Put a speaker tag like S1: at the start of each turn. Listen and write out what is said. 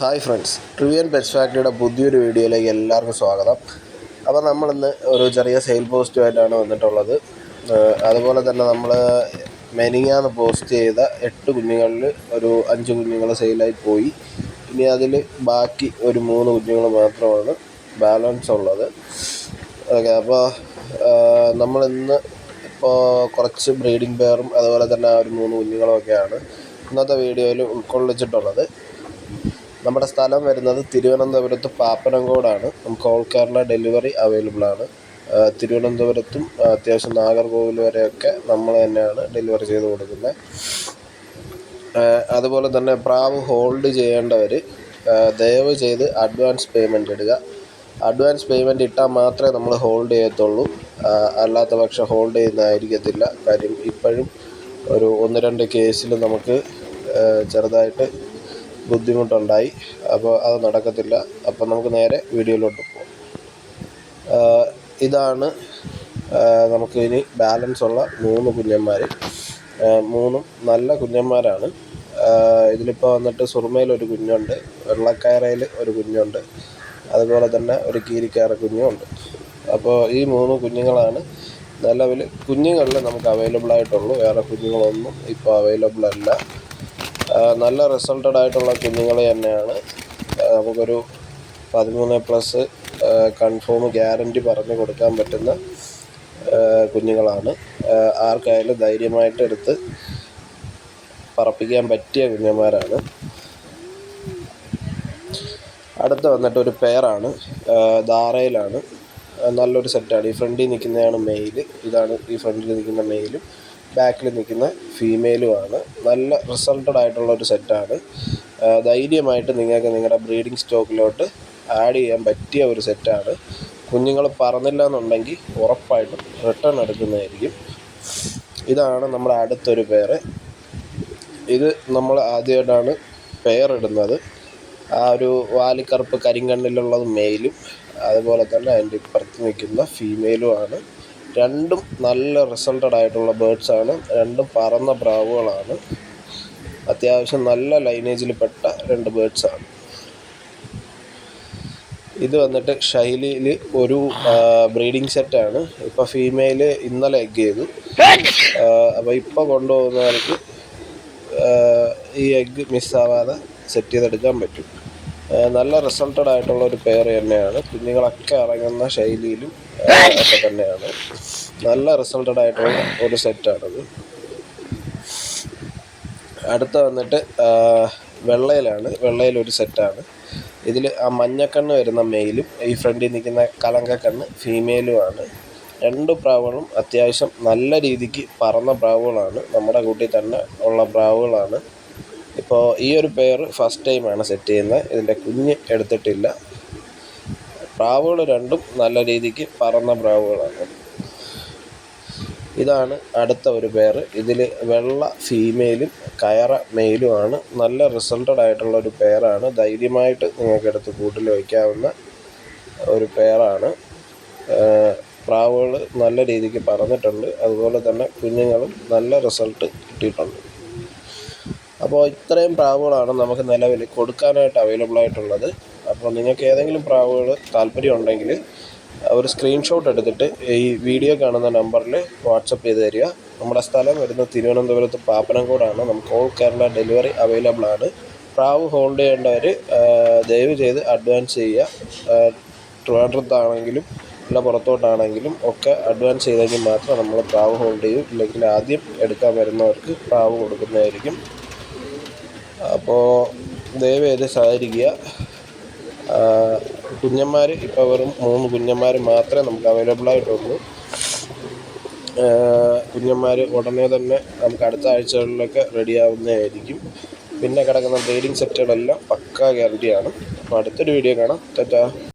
S1: Hi friends ട്രിവിയൻ pets ഫാക്ടറിയുടെ പുതിയൊരു വീഡിയോയിലേക്ക് എല്ലാവർക്കും സ്വാഗതം. അപ്പോൾ നമ്മളിന്ന് ഒരു ചെറിയ സെയിൽ പോസ്റ്റുമായിട്ടാണ് വന്നിട്ടുള്ളത്. അതുപോലെ തന്നെ നമ്മൾ മെനിങ്ങാന്ന് പോസ്റ്റ് ചെയ്ത എട്ട് കുഞ്ഞുങ്ങളിൽ ഒരു അഞ്ച് കുഞ്ഞുങ്ങൾ സെയിലായി പോയി. ഇനി അതിൽ ബാക്കി ഒരു മൂന്ന് കുഞ്ഞുങ്ങൾ മാത്രമാണ് ബാലൻസ് ഉള്ളത്. ഓക്കെ അപ്പോൾ നമ്മളിന്ന് ഇപ്പോൾ കുറച്ച് ബ്രീഡിംഗ് പെയറും അതുപോലെ തന്നെ ആ ഒരു മൂന്ന് കുഞ്ഞുങ്ങളും ഒക്കെയാണ് ഇന്നത്തെ വീഡിയോയിൽ ഉൾക്കൊള്ളിച്ചിട്ടുള്ളത്. നമ്മുടെ സ്ഥലം വരുന്നത് തിരുവനന്തപുരത്ത് പാപ്പനംകോടാണ്. നമുക്ക് ഓൾ കേരള ഡെലിവറി അവൈലബിൾ ആണ്. തിരുവനന്തപുരത്തും അത്യാവശ്യം നാഗർകോവിൽ വരെയൊക്കെ നമ്മൾ തന്നെയാണ് ഡെലിവറി ചെയ്ത് കൊടുക്കുന്നത്. അതുപോലെ തന്നെ പ്രാവ് ഹോൾഡ് ചെയ്യേണ്ടവർ ദയവ് ചെയ്ത് അഡ്വാൻസ് പേയ്മെന്റ് ഇടുക. അഡ്വാൻസ് പേയ്മെന്റ് ഇട്ടാൽ മാത്രമേ നമ്മൾ ഹോൾഡ് ചെയ്യത്തുള്ളൂ. അല്ലാത്ത പക്ഷം ഹോൾഡ് ചെയ്യുന്നതായിരിക്കത്തില്ല. കാര്യം ഇപ്പോഴും ഒരു ഒന്ന് രണ്ട് കേസിൽ നമുക്ക് ചെറുതായിട്ട് ബുദ്ധിമുട്ടുണ്ടായി. അപ്പോൾ അത് നടക്കത്തില്ല. അപ്പോൾ നമുക്ക് നേരെ വീഡിയോയിലോട്ട് പോകാം ഇതാണ് നമുക്ക് ഇനി ബാലൻസ് ഉള്ള മൂന്ന് കുഞ്ഞന്മാർ മൂന്നും നല്ല കുഞ്ഞന്മാരാണ്. ഇതിലിപ്പോൾ വന്നിട്ട് സുറുമയിൽ ഒരു കുഞ്ഞുണ്ട് വെള്ളക്കയറയിൽ ഒരു കുഞ്ഞുണ്ട് അതുപോലെ തന്നെ ഒരു കീരിക്കയറ കുഞ്ഞുമുണ്ട്. അപ്പോൾ ഈ മൂന്ന് കുഞ്ഞുങ്ങളാണ് നിലവിൽ കുഞ്ഞുങ്ങളിൽ നമുക്ക് അവൈലബിൾ ആയിട്ടുള്ളൂ. വേറെ കുഞ്ഞുങ്ങളൊന്നും ഇപ്പോൾ അവൈലബിൾ അല്ല. നല്ല റിസൾട്ടഡ് ആയിട്ടുള്ള കുഞ്ഞുങ്ങൾ തന്നെയാണ്. നമുക്കൊരു പതിമൂന്ന് പ്ലസ് കൺഫേം ഗ്യാരണ്ടി പറഞ്ഞു കൊടുക്കാൻ പറ്റുന്ന കുഞ്ഞുങ്ങളാണ്. ആർക്കായാലും ധൈര്യമായിട്ട് എടുത്ത് പറപ്പിക്കാൻ പറ്റിയ കുഞ്ഞന്മാരാണ്. അടുത്ത് വന്നിട്ട് ഒരു പെയറാണ് ധാരയിലാണ് നല്ലൊരു സെറ്റാണ് ഈ ഫ്രണ്ടിൽ നിൽക്കുന്നതാണ് മെയിൽ ഇതാണ് ഈ ഫ്രണ്ടിൽ നിൽക്കുന്ന മെയിലും ബാക്കിൽ നിൽക്കുന്ന ഫീമെയിലുമാണ് നല്ല റിസൾട്ടഡ് ആയിട്ടുള്ള ഒരു സെറ്റാണ് ധൈര്യമായിട്ട് നിങ്ങൾക്ക് നിങ്ങളുടെ ബ്രീഡിംഗ് സ്റ്റോക്കിലോട്ട് ആഡ് ചെയ്യാൻ പറ്റിയ ഒരു സെറ്റാണ് കുഞ്ഞുങ്ങൾ പറന്നില്ല എന്നുണ്ടെങ്കിൽ ഉറപ്പായിട്ടും റിട്ടേൺ എടുക്കുന്നതായിരിക്കും. ഇതാണ് നമ്മുടെ അടുത്തൊരു പേര് ഇത് നമ്മൾ ആദ്യമായിട്ടാണ് പേരിടുന്നത് ആ ഒരു വാലിക്കറുപ്പ് കരിങ്കണ്ണിലുള്ളത് മെയിലും അതുപോലെ തന്നെ അതിന്റെ ഇപ്പുറത്ത് നിൽക്കുന്ന ഫീമെയിലുമാണ് രണ്ടും നല്ല റിസൾട്ടഡ് ആയിട്ടുള്ള ബേർഡ്സ് ആണ്. രണ്ടും പറന്ന പ്രാവുകളാണ്. അത്യാവശ്യം നല്ല ലൈനേജിൽ പെട്ട രണ്ട് ബേർഡ്സ് ആണ്. ഇത് വന്നിട്ട് ശൈലിയിൽ ഒരു ബ്രീഡിംഗ് സെറ്റാണ് ഇപ്പോൾ ഫീമെയിൽ ഇന്നലെ എഗ് ചെയ്തു. അപ്പോൾ ഇപ്പോൾ കൊണ്ടുപോകുന്നവർക്ക് ഈ എഗ്ഗ് മിസ്സാവാതെ സെറ്റ് ചെയ്തെടുക്കാൻ പറ്റും. നല്ല റിസൾട്ടഡ് ആയിട്ടുള്ള ഒരു പെയർ തന്നെയാണ്. കുഞ്ഞുങ്ങളൊക്കെ ഇറങ്ങുന്ന ശൈലിയിലും ഒക്കെ തന്നെയാണ്. നല്ല റിസൾട്ടഡ് ആയിട്ടുള്ള ഒരു സെറ്റാണത് അടുത്ത വന്നിട്ട് വെള്ളയിലാണ്. വെള്ളയിൽ ഒരു സെറ്റാണ് ഇതിൽ ആ മഞ്ഞക്കണ്ണ് വരുന്ന മെയിലും ഈ ഫ്രണ്ടിൽ നിൽക്കുന്ന കലങ്കക്കണ്ണ് ഫീമെയിലുമാണ് രണ്ട് പ്രാവുകളും അത്യാവശ്യം നല്ല രീതിക്ക് പറന്ന പ്രാവുകളാണ്. നമ്മുടെ കൂട്ടിൽ തന്നെ ഉള്ള പ്രാവുകളാണ്. ഇപ്പോൾ ഈ ഒരു പെയർ ഫസ്റ്റ് ടൈമാണ് സെറ്റ് ചെയ്യുന്നത്. ഇതിന്റെ കുഞ്ഞ് എടുത്തിട്ടില്ല. പ്രാവുകൾ രണ്ടും നല്ല രീതിക്ക് പറന്ന പ്രാവുകളാണ്. ഇതാണ് അടുത്ത ഒരു പെയർ ഇതിൽ വെള്ള ഫീമെയിലും കയറ മെയിലുമാണ് നല്ല റിസൾട്ടഡ് ആയിട്ടുള്ള ഒരു പെയറാണ് ധൈര്യമായിട്ട് നിങ്ങൾക്ക് എടുത്ത് കൂട്ടിൽ വയ്ക്കാവുന്ന ഒരു പെയറാണ് പ്രാവുകൾ നല്ല രീതിക്ക് പറന്നിട്ടുണ്ട്. അതുപോലെ തന്നെ കുഞ്ഞുങ്ങളും നല്ല റിസൾട്ട് കിട്ടിയിട്ടുണ്ട്. അപ്പോൾ ഇത്രയും പ്രാവുകളാണ് നമുക്ക് നിലവിൽ കൊടുക്കാനായിട്ട് അവൈലബിൾ ആയിട്ടുള്ളത്. അപ്പോൾ നിങ്ങൾക്ക് ഏതെങ്കിലും പ്രാവുകൾ താല്പര്യം ഉണ്ടെങ്കിൽ ഒരു സ്ക്രീൻഷോട്ട് എടുത്തിട്ട് ഈ വീഡിയോ കാണുന്ന നമ്പറിൽ വാട്സപ്പ് ചെയ്ത് തരിക. നമ്മുടെ സ്ഥലം വരുന്ന തിരുവനന്തപുരത്ത് പാപ്പനംകോടാണ്. നമുക്ക് ഓൾ കേരള ഡെലിവറി അവൈലബിൾ ആണ്. പ്രാവ് ഹോൾഡ് ചെയ്യേണ്ടവർ ദയവ് ചെയ്ത് അഡ്വാൻസ് ചെയ്യുക. ട്രിവാൻഡ്രത്താണെങ്കിലും അല്ല പുറത്തോട്ടാണെങ്കിലും ഒക്കെ അഡ്വാൻസ് ചെയ്തെങ്കിൽ മാത്രം നമ്മൾ പ്രാവ് ഹോൾഡ് ചെയ്യും. ഇല്ലെങ്കിൽ ആദ്യം എടുക്കാൻ വരുന്നവർക്ക് പ്രാവ് കൊടുക്കുന്നതായിരിക്കും. അപ്പോൾ ദയവ് ചെയ്ത് സഹകരിക്കുക കുഞ്ഞന്മാർ ഇപ്പോൾ വെറും മൂന്ന് കുഞ്ഞന്മാർ മാത്രമേ നമുക്ക് അവൈലബിൾ ആയിട്ടുള്ളൂ കുഞ്ഞന്മാർ ഉടനെ തന്നെ നമുക്ക് അടുത്ത ആഴ്ചകളിലൊക്കെ റെഡിയാവുന്നതായിരിക്കും പിന്നെ കിടക്കുന്ന ബ്രീഡിംഗ് സെറ്റുകളെല്ലാം പക്കാ ഗ്യാരണ്ടിയാണ് അപ്പോൾ അടുത്തൊരു വീഡിയോ കാണാം. ടാറ്റാ.